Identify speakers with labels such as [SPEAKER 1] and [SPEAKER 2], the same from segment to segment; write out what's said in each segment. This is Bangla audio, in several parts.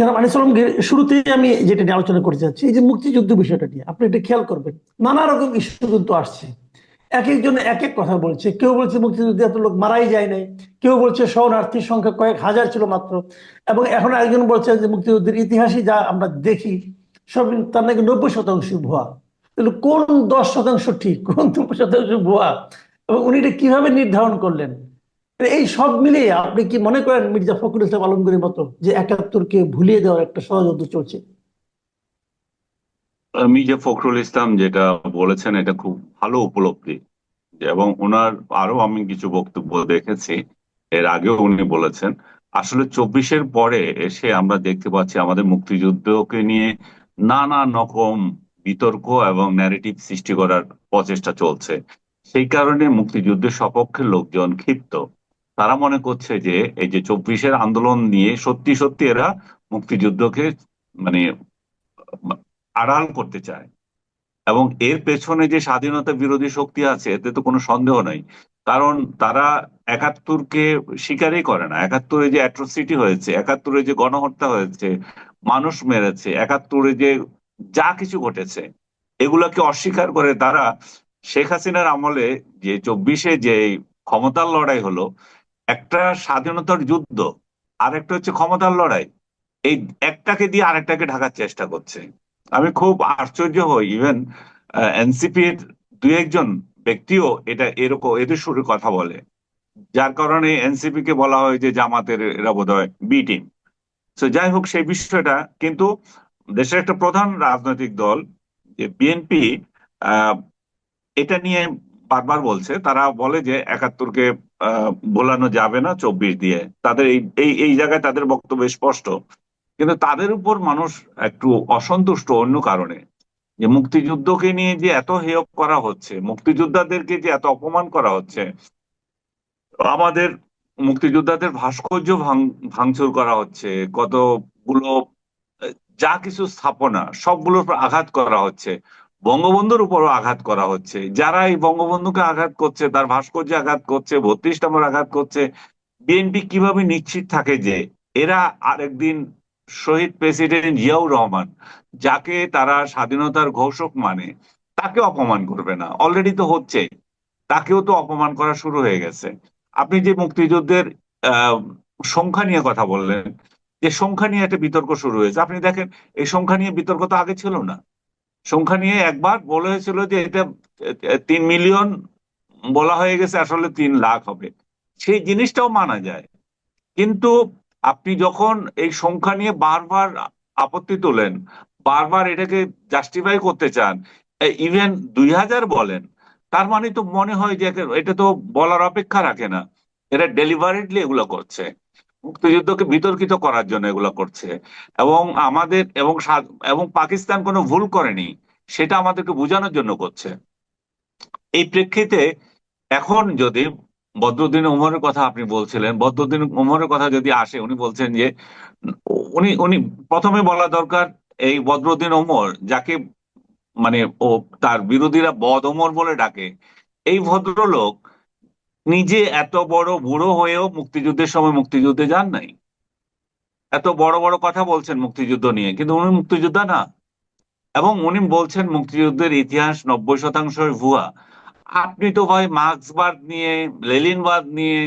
[SPEAKER 1] যারা আনিস আলমগীর শুরুতেই আমি যেটা নিয়ে আলোচনা করতে চাচ্ছি, এই যে মুক্তিযুদ্ধ বিষয়টা নিয়ে, আপনি এটা খেয়াল করবেন, নানা রকম ইস্যু কিন্তু আসছে। এক একজন এক এক কথা বলছে, কেউ বলছে মুক্তিযুদ্ধে এত লোক মারাই যায় নাই, কেউ বলছে শরণার্থীর সংখ্যা কয়েক হাজার ছিল মাত্র, এবং এখন একজন বলছে যে মুক্তিযুদ্ধের ইতিহাসে যা আমরা দেখি, সব তার নাকি নব্বই শতাংশ ভুয়া। তাহলে কোন দশ শতাংশ ঠিক, কোন নব্বই শতাংশ ভুয়া? এবং উনি এটা কীভাবে নির্ধারণ করলেন? এই সব মিলিয়ে আপনি কি মনে করেন মির্জা ফখরুল ইসলাম আলমগীরের মতো যে একাত্তরকে ভুলিয়ে দেওয়ার একটা ষড়যন্ত্র চলছে?
[SPEAKER 2] মির্জা ফখরুল ইসলাম যেটা বলেছেন, এটা খুব ভালো উপলব্ধি। এবং ওনার আরও আমি কিছু বক্তব্য দেখেছি। এর আগেও উনি বলেছেন, আসলে চব্বিশের পরে এসে আমরা দেখতে পাচ্ছি আমাদের মুক্তিযুদ্ধকে নিয়ে নানা রকম বিতর্ক এবং ন্যারেটিভ সৃষ্টি করার প্রচেষ্টা চলছে। সেই কারণে মুক্তিযুদ্ধের সপক্ষে লোকজন ক্ষিপ্ত। তারা মনে করছে যে এই যে চব্বিশের আন্দোলন নিয়ে সত্যি সত্যি এরা মুক্তিযুদ্ধকে মানে আড়াল করতে চায়। এবং এর পেছনে যে স্বাধীনতা বিরোধী শক্তি আছে, এতে তো কোনো সন্দেহ নাই। কারণ তারা একাত্তরকে স্বীকারই করে না। একাত্তরে যে অ্যাট্রোসিটি হয়েছে, একাত্তরে যে গণহত্যা হয়েছে, মানুষ মেরেছে, একাত্তরে যে যা কিছু ঘটেছে, এগুলাকে অস্বীকার করে তারা শেখ হাসিনার আমলে যে চব্বিশে যে ক্ষমতার লড়াই হলো একটা স্বাধীনতার যুদ্ধ আর একটা হচ্ছে ক্ষমতার লড়াই। এই একটাকে দিয়ে আরেকটাকে ঢাকার চেষ্টা করছে। আমি খুব আশ্চর্য হই ইভেন এনসিপির দুই একজন ব্যক্তিও এটা এরকম, এদের সুরে কথা বলে। যার কারণে এনসিপি কে বলা হয় যে জামাতের, এরা বোধ হয় বি টিম তো যাই হোক, সেই বিষয়টা, কিন্তু দেশের একটা প্রধান রাজনৈতিক দল, যে বিএনপি এটা নিয়ে বারবার বলছে, তারা বলে যে একাত্তরকে বোলানো যাবে না চব্বিশ দিয়ে। তাদের এই এই জায়গায় তাদের বক্তব্য স্পষ্ট। কিন্তু তাদের উপর মানুষ একটু অসন্তুষ্ট অন্য কারণে। যে মুক্তিযুদ্ধকে নিয়ে যে এত হেয় করা হচ্ছে, মুক্তিযোদ্ধাদেরকে যে এত অপমান করা হচ্ছে, আমাদের মুক্তিযোদ্ধাদের ভাস্কর্য ভাঙচুর করা হচ্ছে, কতগুলো যা কিছু স্থাপনা, সবগুলোর আঘাত করা হচ্ছে। বঙ্গবন্ধুর উপরও আঘাত করা হচ্ছে। যারা এই বঙ্গবন্ধুকে আঘাত করছে, তার ভাস্কর্যে আঘাত করছে, বত্রিশ নম্বর আঘাত করছে, বিএনপি কীভাবে নিশ্চিত থাকে যে এরা আরেকদিন শহীদ প্রেসিডেন্ট জিয়াউর রহমান, যাকে তারা স্বাধীনতার ঘোষক মানে তাকে অপমান করবে না। অলরেডি তো হচ্ছে, তাকেও তো অপমান করা শুরু হয়ে গেছে। আপনি যে মুক্তিযুদ্ধের সংখ্যা নিয়ে কথা বললেন, যে সংখ্যা নিয়ে একটা বিতর্ক শুরু হয়েছে। আপনি দেখেন, এই সংখ্যা নিয়ে বিতর্ক তো আগে ছিল না। সংখ্যা নিয়ে একবার বলা হয়েছিল যে এটা তিন মিলিয়ন বলা হয়ে গেছে, আসলে তিন লাখ হবে। সেই জিনিসটাও মানা যায়। কিন্তু আপনি যখন এই সংখ্যা নিয়ে বারবার আপত্তি তোলেন, বারবার এটাকে জাস্টিফাই করতে চান ইভেন দুই হাজার বলেন, তার মানে তো মনে হয় যে এটা তো বলার অপেক্ষা রাখে না। এরা ডেলিভারেটলি এগুলো করছে। মুক্তিযুদ্ধকে বিতর্কিত করার জন্য এগুলো করছে। এবং আমাদের এবং এবং পাকিস্তান কোনো ভুল করেনি, সেটা আমাদেরকে বোঝানোর জন্য করছে। এই প্রেক্ষিতে এখন যদি বদরুদ্দিন উমরের কথা আপনি বলছিলেন, বদরুদ্দিন উমরের কথা যদি আসে, উনি বলছেন যে, উনি উনি প্রথমে বলা দরকার এই বদরুদ্দিন ওমর যাকে মানে ও তার বিরোধীরা বদ ওমর বলে ডাকে, এই ভদ্রলোক নিজে এত বড় বুড়ো হয়েও মুক্তিযুদ্ধের সময় মুক্তিযুদ্ধে যান নাই। এত বড় বড় কথা বলছেন মুক্তিযুদ্ধ নিয়ে, কিন্তু উনি মুক্তিযোদ্ধা না। এবং উনি বলছেন মুক্তিযুদ্ধের ইতিহাস নব্বই শতাংশ ভুয়া। আপনি তো ভাই মার্ক্সবাদ নিয়ে লেলিনবাদ নিয়ে,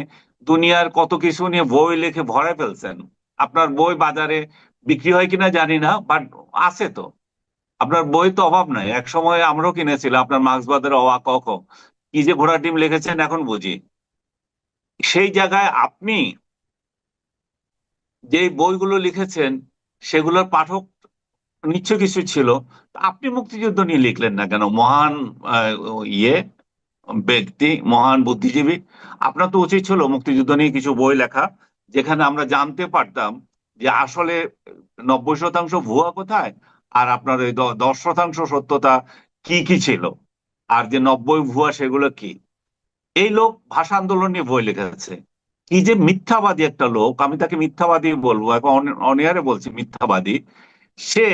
[SPEAKER 2] দুনিয়ার কত কিছু নিয়ে বই লিখে ভরে ফেলছেন। আপনার বই বাজারে বিক্রি হয় কিনা জানি না বাট আছে তো। আপনার বই তো অভাব নাই। এক সময় আমরাও কিনেছিলাম, আপনার মার্ক্সবাদের কক কি যে ঘোড়া ডিম লিখেছেন এখন বুঝি। সেই জায়গায় আপনি যে বইগুলো লিখেছেন, সেগুলোর পাঠক নিশ্চয় কিছু ছিল আপনি মুক্তিযুদ্ধ নিয়ে লিখলেন না কেন? মহান ইয়ে ব্যক্তি, মহান বুদ্ধিজীবী। আপনার তো উচিত ছিল মুক্তিযুদ্ধ নিয়ে কিছু বই লেখা, যেখানে আমরা জানতে পারতাম যে আসলে নব্বই শতাংশ ভুয়া কোথায়, আর আপনার ওই দশ শতাংশ সত্যতা কি কি ছিল। আর যে নব্বই ভুয়া সেগুলো কি? এই লোক ভাষা আন্দোলন নিয়ে বই লিখেছে। কি যে মিথ্যাবাদী একটা লোক, আমি তাকে মিথ্যাবাদী বলব, এখন অনিয়ারে বলছি মিথ্যাবাদী। সে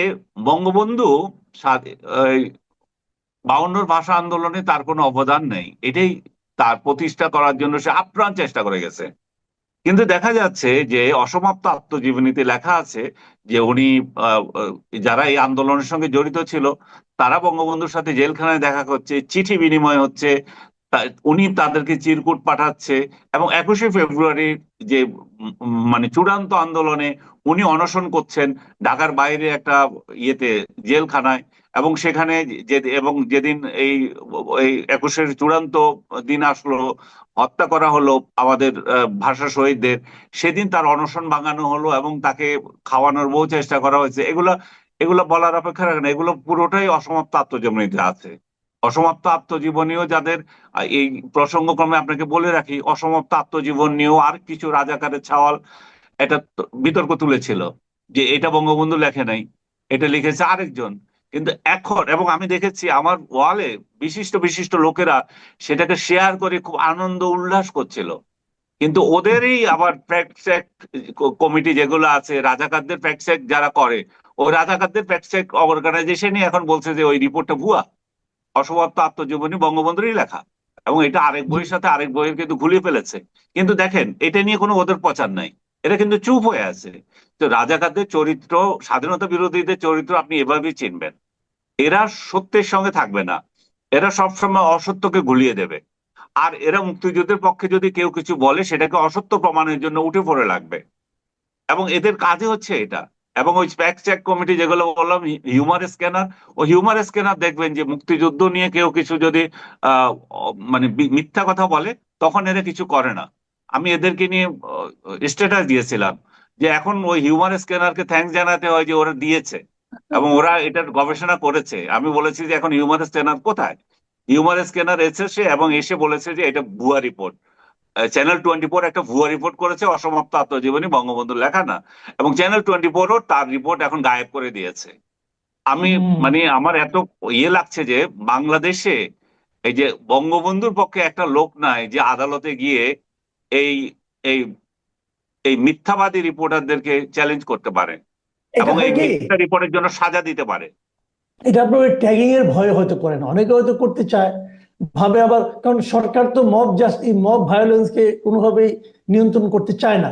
[SPEAKER 2] বঙ্গবন্ধু বাউন্নর ভাষা আন্দোলনে তার কোনো অবদান নেই। এটাই তার প্রতিষ্ঠা করার জন্য সে আপ্রাণ চেষ্টা করে গেছে। কিন্তু দেখা যাচ্ছে যে অসমাপ্ত আত্মজীবনীতে লেখা আছে যে উনি যারা এই আন্দোলনের সঙ্গে জড়িত ছিল তারা বঙ্গবন্ধুর সাথে জেলখানায় দেখা করছে, চিঠি বিনিময় হচ্ছে উনি তাদেরকে চিরকুট পাঠাচ্ছে এবং একুশে ফেব্রুয়ারির যে মানে চূড়ান্ত আন্দোলনে উনি অনশন করছেন ঢাকার বাইরে একটা ইয়েতে জেলখানায় এবং সেখানে যে, এবং যেদিন এই এই একুশের চূড়ান্ত দিন আসলো, হত্যা করা হলো আমাদের ভাষা শহীদদের, সেদিন তার অনশন ভাঙানো হলো এবং তাকে খাওয়ানোর বহু চেষ্টা করা হয়েছে। এগুলো এগুলো বলার অপেক্ষা রাখে না। এগুলো পুরোটাই অসমাপ্ত আত্মজীবনীতে আছে। অসমাপ্ত আত্মজীবনীও যাদের এই প্রসঙ্গক্রমে আপনাকে বলে রাখি, অসমাপ্ত আত্মজীবন নিয়েও আর কিছু রাজাকারের ছাওয়াল এটা বিতর্ক তুলেছিল যে এটা বঙ্গবন্ধু লেখে নাই, এটা লিখেছে আরেকজন। কিন্তু এখন, এবং আমি দেখেছি আমার ওয়ালে বিশিষ্ট বিশিষ্ট লোকেরা সেটাকে শেয়ার করে খুব আনন্দ উল্লাস করছিল। কিন্তু ওদেরই আবার ফ্যাক্ট কমিটি যেগুলো আছে, রাজাকারদের ফ্যাক্ট যারা করে ওই রাজাকারদের ফ্যাক্ট চেক অর্গানাইজেশনই এখন বলছে যে ওই রিপোর্টটা ভুয়া। অসমাপ্ত আত্মজীবনী বঙ্গবন্ধুরই লেখা। এবং এটা আরেক বইয়ের সাথে আরেক বইয়ের কিন্তু ঘুলিয়ে ফেলেছে। কিন্তু দেখেন, এটা নিয়ে কোনো ওদের প্রচার নাই। এটা কিন্তু চুপ হয়ে আছে। তো রাজাকারদের চরিত্র, স্বাধীনতা বিরোধীদের চরিত্র আপনি এভাবেই চিনবেন। এরা সত্যের সঙ্গে থাকবে না। এরা সবসময় অসত্যকে ঘুলিয়ে দেবে। আর এরা মুক্তিযুদ্ধের পক্ষে যদি কেউ কিছু বলে, সেটাকে অসত্য প্রমাণের জন্য উঠে পড়ে লাগবে। এবং এদের কাজে হচ্ছে এটা। এবং ওই ফ্যাক্ট চেক কমিটি যেগুলো বললাম হিউমার স্ক্যানার ও হিউমার স্ক্যানার দেখবেন যে মুক্তিযুদ্ধ নিয়ে কেউ কিছু যদি মানে মিথ্যা কথা বলে, তখন এরা কিছু করে না। আমি এদেরকে নিয়ে স্ট্যাটাস দিয়েছিলাম যে এখন ওই হিউমার স্ক্যানারকে থ্যাংক জানাতে হয় যে ওরা দিয়েছে এবং ওরা এটার গবেষণা করেছে। আমি বলেছি যে এখন হিউমার স্ক্যানার কোথায়? হিউমার স্ক্যানার এসেছে এবং এসে বলেছে যে এটা ভুয়া রিপোর্ট চ্যানেল টোয়েন্টি ফোর একটা ভুয়া রিপোর্ট করেছে অসমাপ্ত আত্মজীবনী বঙ্গবন্ধু লেখা না। এবং চ্যানেল টোয়েন্টি ফোরও তার রিপোর্ট এখন গায়েব করে দিয়েছে। আমি মানে আমার এত ইয়ে লাগছে যে বাংলাদেশে এই যে বঙ্গবন্ধুর পক্ষে একটা লোক নাই যে আদালতে গিয়ে এই এই এই মিথ্যাবাদী রিপোর্টারদেরকে চ্যালেঞ্জ করতে পারে। এবং এই মিথ্যা রিপোর্টের জন্য সাজা দিতে পারে।
[SPEAKER 1] এটা আপনার ট্যাগিং এর ভয়ে হয়তো করে না অনেকে হয়তো করতে চায়। ভাবে আবার, কারণ সরকার তো মব জাস্ট এই মব ভায়োলেন্সকে কোনোভাবেই নিয়ন্ত্রণ করতে চায় না।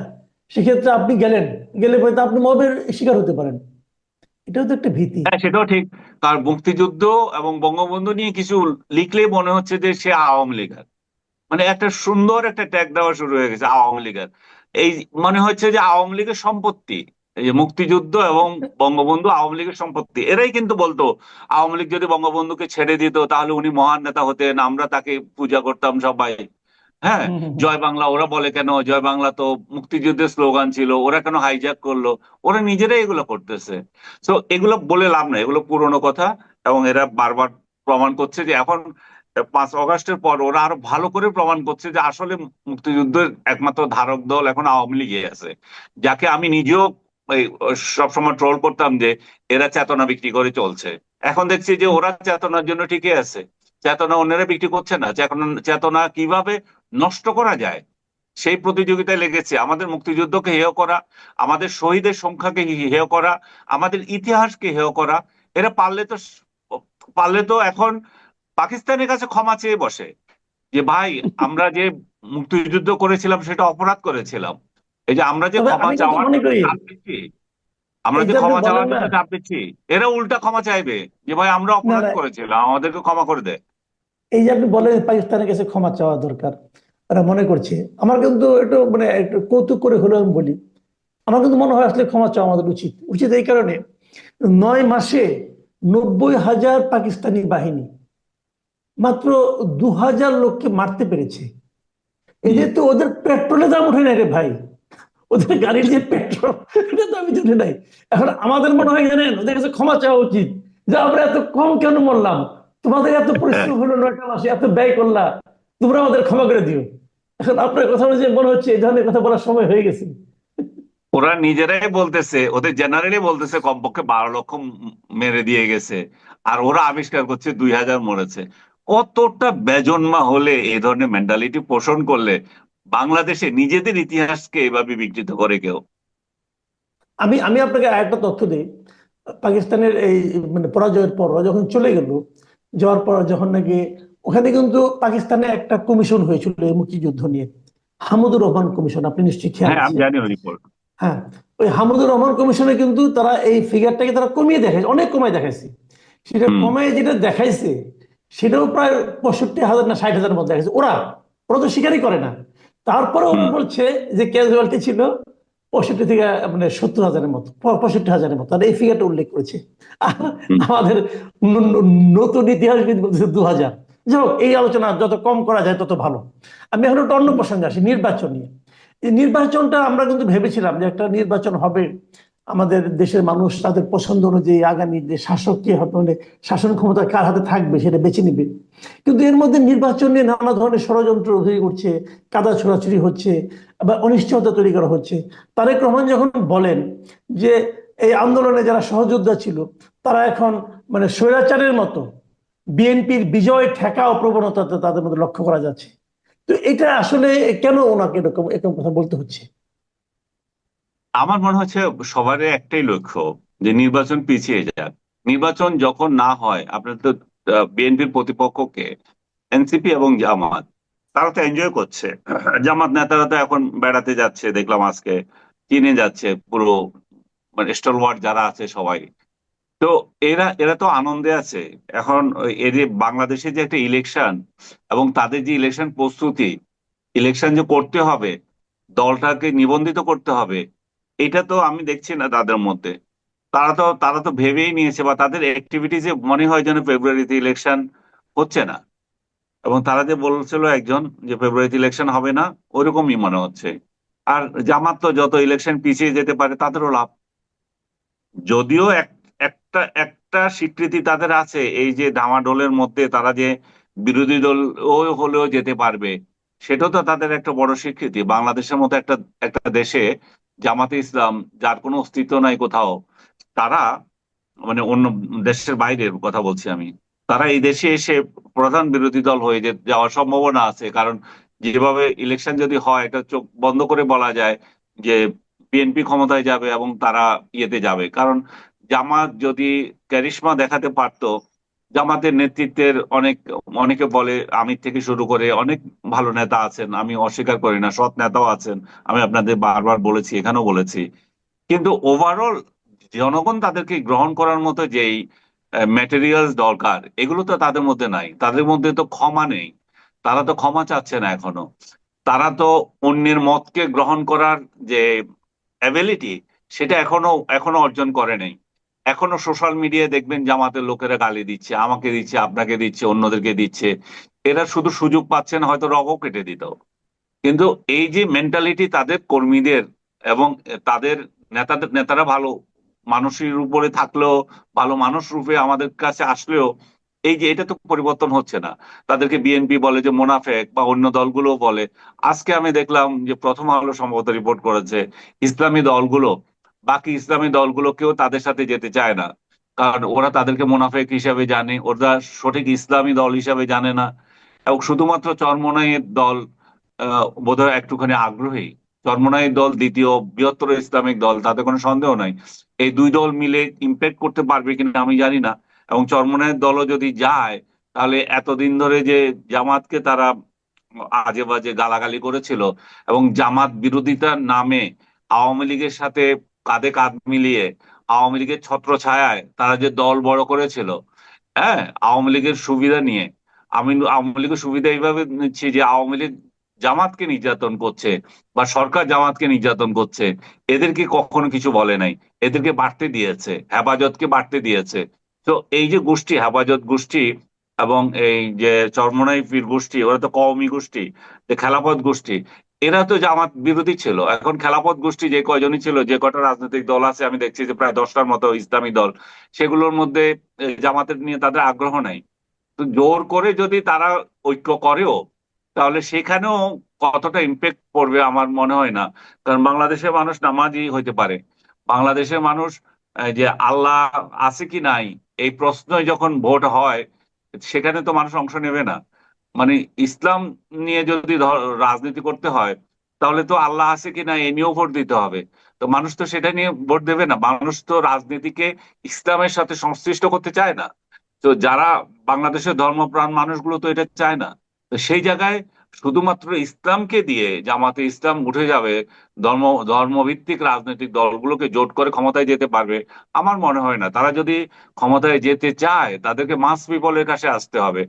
[SPEAKER 1] সেক্ষেত্রে আপনি গেলেন, গেলে হয়তো আপনি মবের শিকার হতে পারেন। এটাও তো একটা ভীতি।
[SPEAKER 2] হ্যাঁ সেটাও ঠিক। তার মুক্তিযুদ্ধ এবং বঙ্গবন্ধু নিয়ে কিছু লিখলেই মনে হচ্ছে যে সে আওয়ামী লীগার। মানে একটা সুন্দর একটা ট্যাগ দেওয়া শুরু হয়ে গেছে, আওয়ামী লীগের। এই মনে হচ্ছে যে আওয়ামী লীগের সম্পত্তি মুক্তিযুদ্ধ এবং বঙ্গবন্ধু আওয়ামী লীগের সম্পত্তি এরাই কিন্তু বলতো আওয়ামী লীগ যদি বঙ্গবন্ধুকে ছেড়ে দিত তাহলে উনি মহান নেতা হতেন আমরা তাকে পূজা করতাম সবাই হ্যাঁ। জয় বাংলা ওরা বলে কেন জয় বাংলা তো মুক্তিযুদ্ধের স্লোগান ছিল ওরা কেন হাইজ্যাক করল ওরা নিজেরাই এগুলো করতেছে তো এগুলো বলে লাভ নাই এগুলো পুরনো কথা এবং এরা বারবার প্রমাণ করছে যে এখন পাঁচ অগস্টের পর ওরা আরও ভালো করে প্রমাণ করছে যে আসলে মুক্তিযুদ্ধের একমাত্র ধারক দল এখন আওয়ামী লীগে আছে যাকে আমি নিজেও সবসময় ট্রোল করতাম যে, এরা চেতনা বিক্রি করে চলছে। এখন দেখছি যে ওরা চেতনার জন্য ঠিকই আছে। চেতনা অন্যরা বিক্রি করছে না। চেতনা কীভাবে নষ্ট করা যায়, সেই প্রতিযোগিতায় লেগেছে। আমাদের মুক্তিযুদ্ধকে হেয় করা, আমাদের শহীদের সংখ্যাকে হেয় করা, আমাদের ইতিহাসকে হেয় করা, এরা পারলে তো পারলে তো এখন পাকিস্তানের কাছে ক্ষমা চেয়ে বসে। যে ভাই, আমরা যে মুক্তিযুদ্ধ করেছিলাম, সেটা অপরাধ করেছিলাম। এই যে আমরা যে ক্ষমা চাওয়ার আমরা যে ক্ষমা চাওয়ার জন্য চাপ দিচ্ছি এরা উল্টা ক্ষমা চাইবে যে ভাই আমরা অপরাধ করেছিলাম আমাদেরকে ক্ষমা করে দে।
[SPEAKER 1] এই যে আপনি বলেন পাকিস্তানের কাছে ক্ষমা চাওয়া দরকার মনে করছে। আমার কিন্তু একটু মানে একটু কৌতুক করে হলেও আমি বলি আমার কিন্তু মনে হয় আসলে ক্ষমা চাওয়া আমাদের উচিত। উচিত এই কারণে নয় মাসে নব্বই হাজার পাকিস্তানি বাহিনী মাত্র দু হাজার লোককে মারতে পেরেছে। এদের তো ওদের পেট্রোলের দাম উঠে নাই রে ভাই। ওদের গাড়ির যে পেট্রোল এটা দাম উঠে নাই। এখন আমাদের মনে হয় জানেন ওদের কাছে ক্ষমা চাওয়া উচিত। যে আমরা এত কম কেন মরলাম? তোমাদের এত পরিশ্রম হলো নয়টা মাসে এত ব্যয় করলা। তোমরা আমাদের ক্ষমা করে দিও। এখন আপনার কথা অনুযায়ী মনে হচ্ছে এই ধরনের কথা বলার সময় হয়ে গেছে।
[SPEAKER 2] ওরা নিজেরাই বলতেছে ওদের জেনারেলি বলতেছে কমপক্ষে বারো লক্ষ মেরে দিয়ে গেছে। আর ওরা আবিষ্কার করছে দুই হাজার মরেছে। কতটা বেজন্মা হলে এই ধরনের মেন্টালিটি পোষণ করলে বাংলাদেশে নিজেদের ইতিহাসকে এভাবে বিকৃত করে কেউ?
[SPEAKER 1] আমি আমি আপনাকে আরেকটা তথ্য দিই। পাকিস্তানের এই মানে পরাজয়ের পর যখন চলে গেল যাওয়ার পর যখন নাকি ওখানে কিন্তু পাকিস্তানে একটা কমিশন হয়েছিল এই মুক্তিযুদ্ধ নিয়ে। হামুদুর রহমান কমিশন আপনি নিশ্চয়ই খেয়াল
[SPEAKER 2] হ্যাঁ ওই
[SPEAKER 1] হ্যাঁ ওই হামুদুর রহমান কমিশনে কিন্তু তারা এই ফিগারটাকে তারা কমিয়ে দেখাইছে অনেক কমায় দেখাইছে। সেটা। কমায় যেটা দেখাইছে সেটাও প্রায় পঁয়ষট্টি হাজার না ষাট হাজার মধ্যে দেখাইছে। ওরা ওরা তো স্বীকারই করে না। তারপরে ওরা বলছে যে ক্যাজুয়ালিটি ছিল পঁয়ষট্টি থেকে মানে সত্তর হাজারের মতো পঁয়ষট্টি হাজারের মতো। আর এই ফিগারটা উল্লেখ করেছে। আর আমাদের নতুন ইতিহাস নতুন ইতিহাসবিদ বলতেছে দু হাজার যাই হোক এই আলোচনা যত কম করা যায় তত ভালো। আমি এখন একটা অন্য প্রসঙ্গে আসি নির্বাচন নিয়ে। এই নির্বাচনটা আমরা কিন্তু ভেবেছিলাম যে একটা নির্বাচন হবে। আমাদের দেশের মানুষ তাদের পছন্দ অনুযায়ী আগামী যে শাসক কে হবে মানে শাসন ক্ষমতা কার হাতে থাকবে সেটা বেছে নিবে। কিন্তু এর মধ্যে নির্বাচন নিয়ে নানা ধরনের ষড়যন্ত্র হয়ে করছে, কাদা ছোড়াছুড়ি হচ্ছে বা অনিশ্চয়তা তৈরি করা হচ্ছে। তারেক রহমান যখন বলেন যে এই আন্দোলনে যারা সহযোদ্ধা ছিল, তারা এখন মানে স্বৈরাচারের মতো বিএনপির বিজয় ঠেকা ও প্রবণতা তাদের মধ্যে লক্ষ্য করা যাচ্ছে। তো এটা আসলে কেন ওনাকে এরকম এরকম কথা বলতে হচ্ছে?
[SPEAKER 2] আমার মনে হচ্ছে সবারই একটাই লক্ষ্য যে নির্বাচন পিছিয়ে যাক। নির্বাচন যখন না হয়, আপনার তো বিএনপির প্রতিপক্ষকে, এনসিপি এবং জামাত, তারা তো এনজয় করছে। জামাত নেতারা তো এখন বেড়াতে যাচ্ছে, দেখলাম আজকে চীনে যাচ্ছে পুরো মানে স্টলওয়ার্ড যারা আছে সবাই। তো এরা এরা তো আনন্দে আছে। এখন এই যে বাংলাদেশে যে একটা ইলেকশন এবং তাদের যে ইলেকশন প্রস্তুতি ইলেকশন যে করতে হবে, দলটাকে নিবন্ধিত করতে হবে এটা তো আমি দেখছি না তাদের মধ্যে। তারা তো তারা তো ভেবেই নিয়েছে বা তাদের অ্যাক্টিভিটিসে মনে হয় যেন ফেব্রুয়ারিতে ইলেকশন হচ্ছে না। এবং তারা যে বলছিল একজন যে ফেব্রুয়ারিতে ইলেকশন হবে না, ওরকমই মনে হচ্ছে। আর জামাত তো যত ইলেকশন পিছিয়ে যেতে পারে, তাদেরও লাভ। যদিও এক, একটা একটা স্বীকৃতি তাদের আছে, এই যে ডামাডোলের মধ্যে তারা যে বিরোধী দল ও হলেও যেতে পারবে, সেটাও তো তাদের একটা বড় স্বীকৃতি। বাংলাদেশের মতো একটা একটা দেশে জামাতে ইসলাম, যার কোনো অস্তিত্ব নাই কোথাও, তারা মানে অন্য দেশের বাইরের কথা বলছি আমি, তারা এই দেশে এসে প্রধান বিরোধী দল হয়ে যে যাওয়ার সম্ভাবনা আছে। কারণ যেভাবে ইলেকশন যদি হয়, এটা চোখ বন্ধ করে বলা যায় যে বিএনপি ক্ষমতায় যাবে এবং তারা ইয়েতে যাবে। কারণ জামাত যদি ক্যারিশমা দেখাতে পারতো জামাতের নেতৃত্বের অনেক, অনেকে বলে আমির থেকে শুরু করে অনেক ভালো নেতা আছেন, আমি অস্বীকার করি না, সৎ নেতাও আছেন, আমি আপনাদের বারবার বলেছি, এখানেও বলেছি। কিন্তু ওভারঅল জনগণ তাদেরকে গ্রহণ করার মতো যেই ম্যাটেরিয়ালস দরকার, এগুলো তো তাদের মধ্যে নাই। তাদের মধ্যে তো ক্ষমা নেই। তারা তো ক্ষমা চাচ্ছে না এখনও। তারা তো অন্যের মতকে গ্রহণ করার যে অ্যাবিলিটি সেটা এখনও এখনও অর্জন করে নেই। এখনও সোশ্যাল মিডিয়ায় দেখবেন জামাতের লোকেরা গালি দিচ্ছে, আমাকে দিচ্ছে, আপনাকে দিচ্ছে, অন্যদেরকে দিচ্ছে। এরা শুধু সুযোগ পাচ্ছে না হয়তো রগও কেটে দিত। কিন্তু এই যে মেন্টালিটি তাদের কর্মীদের এবং তাদের নেতাদের নেতারা ভালো মানুষের উপরে থাকলেও, ভালো মানুষ রূপে আমাদের কাছে আসলেও, এই যে এটা তো পরিবর্তন হচ্ছে না। তাদেরকে বিএনপি বলে যে মোনাফেক বা অন্য দলগুলো বলে। আজকে আমি দেখলাম যে প্রথম আলো সম্ভবত রিপোর্ট করেছে, ইসলামী দলগুলো বাকি ইসলামী দলগুলো কেউ তাদের সাথে যেতে চায় না। কারণ ওরা তাদেরকে মোনাফেক হিসাবে জানে, ওরা সঠিক ইসলামী দল হিসাবে জানে না। এবং শুধুমাত্র চরমনাইয়ের দল বোধহয় একটুখানি আগ্রহী। চরমনাইয়ের দল দ্বিতীয় বৃহত্তর ইসলামিক দল, তাতে কোনো সন্দেহ নাই। এই দুই দল মিলে ইম্প্যাক্ট করতে পারবে কিনা আমি জানি না। এবং চরমনাইয়ের দলও যদি যায়, তাহলে এতদিন ধরে যে জামাতকে তারা আজে বাজে গালাগালি করেছিল এবং জামাত বিরোধিতার নামে আওয়ামী লীগের সাথে কাঁধে কাঁধ মিলিয়ে আওয়ামী লীগের ছত্র ছায়ায় তারা যে দল বড় করেছিল হ্যাঁ আওয়ামী লীগের সুবিধা নিয়ে, আমি আওয়ামী লীগের সুবিধা এইভাবে নিচ্ছি যে আওয়ামী লীগ জামাতকে নির্যাতন করছে বা সরকার জামাতকে নির্যাতন করছে, এদেরকে কখনো কিছু বলে নাই, এদেরকে বাড়তে দিয়েছে, হেফাজতকে বাড়তে দিয়েছে। তো এই যে গোষ্ঠী, হেফাজত গোষ্ঠী এবং এই যে চরমনাই পীর গোষ্ঠী, ওরা তো কওমি গোষ্ঠী, যে খেলাফত গোষ্ঠী এরা তো জামাত বিরোধী ছিল। এখন খেলাপথ গোষ্ঠী যে কয়জনই ছিল, যে কটা রাজনৈতিক দল আছে, আমি দেখছি যে প্রায় দশটার মতো ইসলামী দল। সেগুলোর মধ্যে জামাতের নিয়ে তাদের আগ্রহ নাই। তো জোর করে যদি তারা ঐক্য করেও, তাহলে সেখানেও কতটা ইম্প্যাক্ট পড়বে আমার মনে হয় না। কারণ বাংলাদেশের মানুষ নামাজি হইতে পারে। বাংলাদেশের মানুষ যে আল্লাহ আছে কি নাই, এই প্রশ্নই যখন ভোট হয়, সেখানে তো মানুষ অংশ নেবে না। মানে ইসলাম নিয়ে যদি রাজনীতি করতে হয়, তাহলে তো আল্লাহ আছে কি না এ নিয়েও ভোট দিতে হবে। তো মানুষ তো সেটা নিয়ে ভোট দেবে না। মানুষ তো রাজনীতিকে ইসলামের সাথে সংশ্লিষ্ট করতে চায় না। তো যারা বাংলাদেশের ধর্মপ্রাণ মানুষগুলো তো এটা চায় না। তো সেই জায়গায় শুধুমাত্র ইসলামকে দিয়ে জামাতে ইসলাম উঠে যাবে, ধর্ম, ধর্মভিত্তিক রাজনৈতিক দলগুলোকে জোট করে ক্ষমতায় যেতে পারবে, আমার মনে হয় না। তারা যদি ক্ষমতায় যেতে চায়, তাদেরকে মাস পিপলের কাছে আসতে হবে।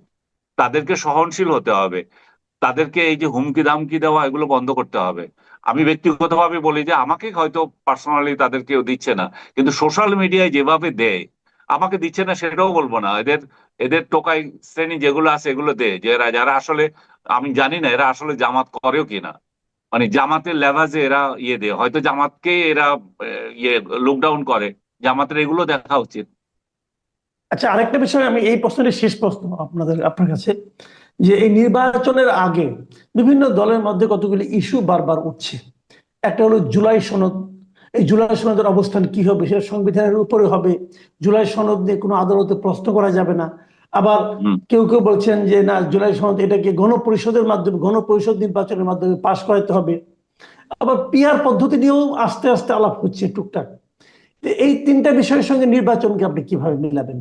[SPEAKER 2] তাদেরকে সহনশীল হতে হবে। তাদেরকে এই যে হুমকি দামকি দেওয়া, এগুলো বন্ধ করতে হবে। আমি ব্যক্তিগতভাবে বলি যে, আমাকে হয়তো পার্সোনালি তাদের কেউ দিচ্ছে না। কিন্তু সোশ্যাল মিডিয়ায় যেভাবে দেয়, আমাকে দিচ্ছে না সেটাও বলব না। এদের এদের টোকাই শ্রেণি যেগুলো আছে, এগুলো দে যে এরা, যারা আসলে, আমি জানি না এরা আসলে জামাত করেও কিনা। মানে জামাতের লেভাজে এরা ইয়ে দেয়। হয়তো জামাতকে এরা ইয়ে লুকডাউন করে। জামাতের এগুলো দেখা উচিত।
[SPEAKER 1] আচ্ছা আরেকটা বিষয় আমি এই প্রশ্নের শেষ প্রশ্ন আপনাদের আপনার কাছে যে এই নির্বাচনের আগে বিভিন্ন দলের মধ্যে কতগুলি ইস্যু বারবার উঠছে? একটা হলো জুলাই সনদ। এই জুলাই সনদের অবস্থান কি হবে? সেটা সংবিধানের উপরে হবে। জুলাই সনদ নিয়ে কোনো আদালতে প্রশ্ন করা যাবে না। আবার কেউ কেউ বলছেন যে না জুলাই সনদ এটাকে গণপরিষদের মাধ্যমে গণপরিষদ নির্বাচনের মাধ্যমে পাশ করাতে হবে। আবার পিয়ার পদ্ধতি নিয়েও আস্তে আস্তে আলাপ হচ্ছে টুকটাক। এই তিনটা বিষয়ের সঙ্গে নির্বাচনকে আপনি কীভাবে মিলাবেন?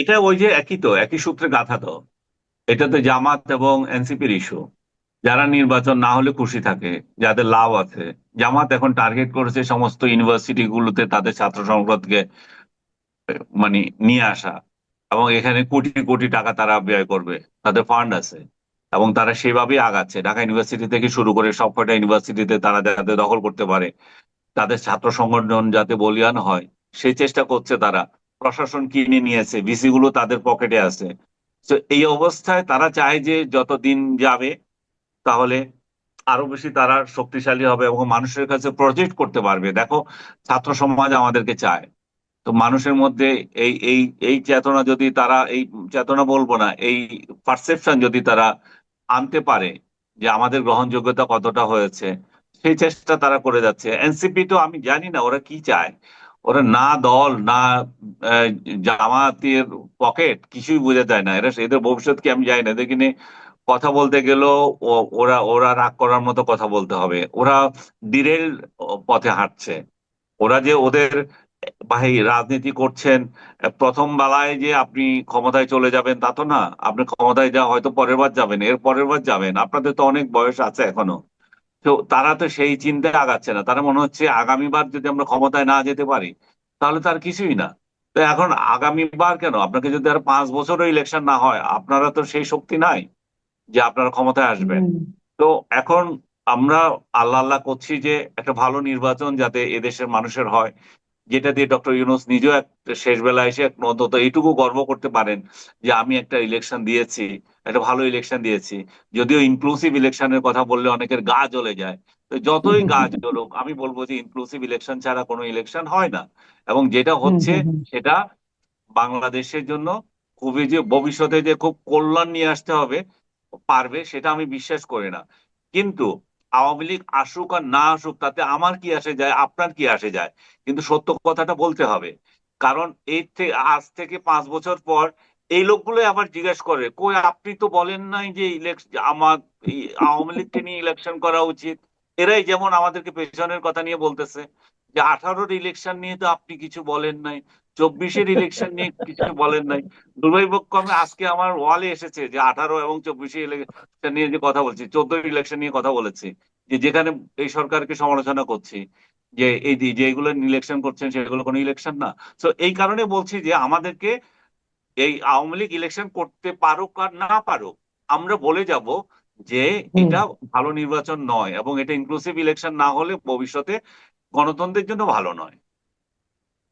[SPEAKER 2] এটা ওই যে একই তো, একই সূত্রে গাঁথা তো। এটা তো জামাত এবং এনসিপির ইস্যু যারা নির্বাচন না হলে খুশি থাকে, যাদের লাভ আছে। জামাত এখন টার্গেট করেছে সমস্ত ইউনিভার্সিটি গুলোতে তাদের ছাত্র সংসদকে মানে নিয়ে আসা। এবং এখানে কোটি কোটি টাকা তারা ব্যয় করবে। তাদের ফান্ড আছে। এবং তারা সেভাবেই আগাচ্ছে। ঢাকা ইউনিভার্সিটি থেকে শুরু করে সবকটা ইউনিভার্সিটিতে তারা যাতে দখল করতে পারে, তাদের ছাত্র সংগঠন যাতে বলিয়ান হয়, সেই চেষ্টা করছে তারা। প্রশাসন কিনে নিয়েছে ভিসি গুলো তাদের পকেটে আছে। তো এই অবস্থায় তারা চায় যে যত দিন যাবে, তাহলে আরও বেশি তারা শক্তিশালী হবে এবং মানুষের কাছে প্রজেক্ট করতে পারবে। দেখো, ছাত্র সমাজ আমাদেরকে চায়। তো মানুষের মধ্যে এই এই এই চেতনা যদি তারা, এই চেতনা বলব না, এই পারসেপশন যদি তারা আনতে পারে যে আমাদের গ্রহণযোগ্যতা কতটা হয়েছে, সেই চেষ্টা তারা করে যাচ্ছে। এনসিপি তো আমি জানি না ওরা কি চায়। ওরা না দল, না জামাতের পকেট কিছুই বোঝা যায় না। এরা এদের ভবিষ্যৎ কি আমি জানি না। এদের কিনে কথা বলতে গেলেও ওরা ওরা রাগ করার মতো কথা বলতে হবে। ওরা ডিরেল পথে হাঁটছে। ওরা যে ওদের ভাই রাজনীতি করছেন, প্রথম বেলায় যে আপনি ক্ষমতায় চলে যাবেন তা তো না। আপনি ক্ষমতায় যা হয়তো পরের বার যাবেন, এর পরের বার যাবেন। আপনাদের তো অনেক বয়স আছে এখনও। তো তারা তো সেই চিন্তায় আগাচ্ছে না। তারা মনে হচ্ছে আগামীবার যদি আমরা ক্ষমতায় না যেতে পারি তাহলে তার কিছুই না। তো এখন আগামীবার কেন? আপনাকে যদি আর পাঁচ বছরও ইলেকশন না হয় আপনারা তো সেই শক্তি নাই যে আপনারা ক্ষমতায় আসবেন। তো এখন আমরা আল্লাহ আল্লাহ করছি যে একটা ভালো নির্বাচন যাতে এদেশের মানুষের হয়। যেটা দিয়ে ডক্টর ইউনুস নিজেও একটা শেষ বেলায় এসে অন্তত এইটুকু গর্ব করতে পারেন যে আমি একটা ইলেকশন দিয়েছি একটা ভালো ইলেকশন দিয়েছি। যদিও ইনক্লুসিভ ইলেকশনের কথা বললে অনেকের গা জ্বলে যায়। তো যতই গা জ্বলুক আমি বলব যে ইনক্লুসিভ ইলেকশন ছাড়া কোনো ইলেকশন হয় না। এবং যেটা হচ্ছে। সেটা বাংলাদেশের জন্য খুবই যে ভবিষ্যতে যে খুব কল্যাণ নিয়ে আসতে হবে পারবে সেটা আমি বিশ্বাস করি না। কিন্তু আওয়ামী লীগ আসুক আর না আসুক, তাতে আমার কি আসে যায়, আপনার কি আসে যায়? কিন্তু সত্য কথাটা বলতে হবে। কারণ এই থেকে আজ থেকে পাঁচ বছর পর এই লোকগুলো আবার জিজ্ঞেস করে, কই, আপনি তো বলেন নাই যে আমার আওয়ামী লীগকে নিয়ে ইলেকশন করা উচিত? এরাই যেমন আমাদেরকে পেছনের কথা নিয়ে বলতেছে যে, আঠারোর ইলেকশন নিয়ে তো আপনি কিছু বলেন নাই। চব্বিশের ইলেকশন নিয়ে কিছু বলেন নাই। দুর্ভাগ্যক্রমে আজকে আমার ওয়ালে এসেছে যে আঠারো এবং চব্বিশে ইলেকশন নিয়ে যে কথা বলছি চোদ্দ ইলেকশন নিয়ে কথা বলেছি যে যেখানে এই সরকারকে সমালোচনা করছি যে এই যেগুলো ইলেকশন করছেন সেগুলো কোনো ইলেকশন না। তো এই কারণে বলছি যে আমাদেরকে এই আওয়ামী লীগ ইলেকশন করতে পারুক আর না পারুক আমরা বলে যাব যে এটা ভালো নির্বাচন নয় এবং এটা ইনক্লুসিভ ইলেকশন না হলে ভবিষ্যতে গণতন্ত্রের জন্য ভালো নয়।